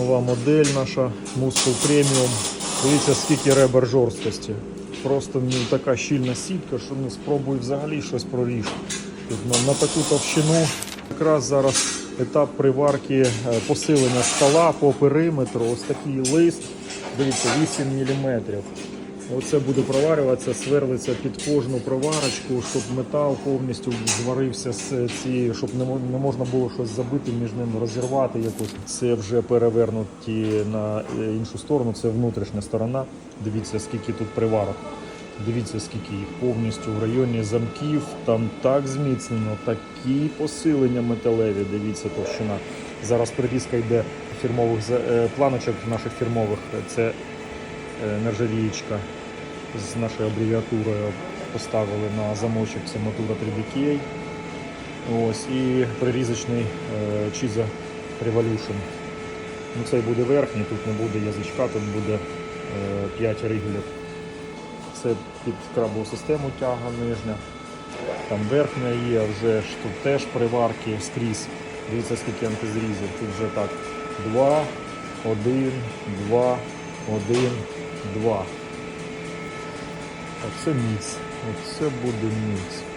Нова модель наша Muscle Premium. Дивіться, скільки ребер жорсткості. Просто ну, така щільна сітка, що ну, спробуй взагалі щось проріжти. На, на таку товщину якраз зараз етап приварки е, посилення стола по периметру. Ось такий лист. Дивіться, 8 мм. Оце буде проварюватися, сверлиться під кожну проварочку, щоб метал повністю зварився з цією, щоб не, можна було щось забити між ними, розірвати якось. Це вже перевернуті на е, іншу сторону, це внутрішня сторона. Дивіться, скільки тут приварок. Дивіться, скільки їх повністю в районі замків. Там так зміцнено, такі посилення металеві. Дивіться, товщина. Зараз прирізка йде фірмових е, планочок наших фірмових. Це е, нержавієчка з нашою абревіатурою поставили на замочок. Це Motura 3DK. Ось, і прирізочний е, Chiza Revolution. Ну, цей буде верхній, тут не буде язичка, тут буде е, 5 ригелів. Це під крабову систему тяга нижня. Там верхня є, вже ж тут теж приварки скрізь. Дивіться, скільки антизрізів. Тут вже так. 2, 1, 2, 1, 2. Оце міць. Оце буде міць.